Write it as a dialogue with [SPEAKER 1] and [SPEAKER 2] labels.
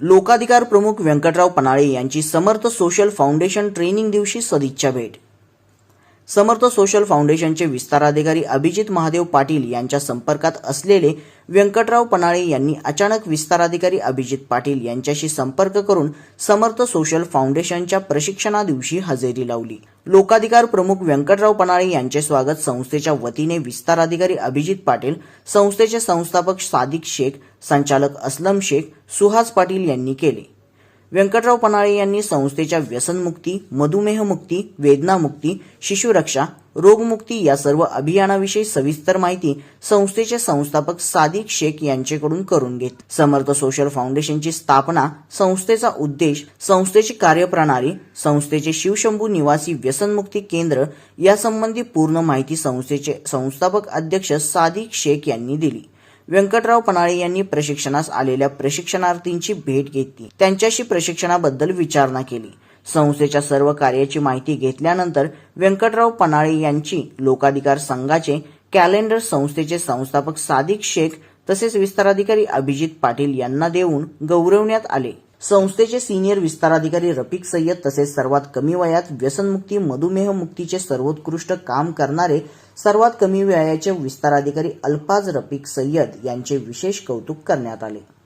[SPEAKER 1] लोकाधिकार प्रमुख व्यंकटराव पनाळे यांची समर्थ social foundation training दिवशी सदिच्छा भेट. समर्थ सोशल फाउंडेशनचे विस्ताराधिकारी अभिजित महादेव पाटील यांच्या संपर्कात असलेले व्यंकटराव पनाळे यांनी अचानक विस्ताराधिकारी अभिजित पाटील यांच्याशी संपर्क करून समर्थ सोशल फाउंडेशनच्या प्रशिक्षणा दिवशी हजेरी लावली. लोकाधिकार प्रमुख व्यंकटराव पनाळे यांचे स्वागत संस्थेच्या वतीने विस्ताराधिकारी अभिजित पाटील संस्थेचे संस्थापक सादिक शेख संचालक असलम शेख सुहास पाटील यांनी केले. व्यंकटराव पनाळे यांनी संस्थेच्या व्यसनमुक्ती मधुमेहमुक्ती वेदनामुक्ती शिशुरक्षा रोगमुक्ती या सर्व अभियानाविषयी सविस्तर माहिती संस्थेचे संस्थापक सादिक शेख यांच्याकडून करून घेत. समर्थ सोशल फाउंडेशनची स्थापना संस्थेचा उद्देश संस्थेची कार्यप्रणाली संस्थेचे शिवशंभू निवासी व्यसनमुक्ती केंद्र यासंबंधी पूर्ण माहिती संस्थेचे संस्थापक अध्यक्ष सादिक शेख यांनी दिली. व्यंकटराव पनाळे यांनी प्रशिक्षणास आलेल्या प्रशिक्षणार्थींची भेट घेतली. त्यांच्याशी प्रशिक्षणाबद्दल विचारणा केली. संस्थेच्या सर्व कार्याची माहिती घेतल्यानंतर व्यंकटराव पनाळे यांची लोकाधिकार संघाचे कॅलेंडर संस्थेचे संस्थापक सादिक शेख तसेच विस्ताराधिकारी अभिजित पाटील यांना देऊन गौरवण्यात आले. संस्थेचे सिनियर विस्ताराधिकारी रफिक सय्यद तसेच सर्वात कमी वयात व्यसनमुक्ती मधुमेह मुक्तीचे सर्वोत्कृष्ट काम करणारे सर्वात कमी वयाचे विस्ताराधिकारी अल्फाज रफिक सय्यद यांचे विशेष कौतुक करण्यात आले.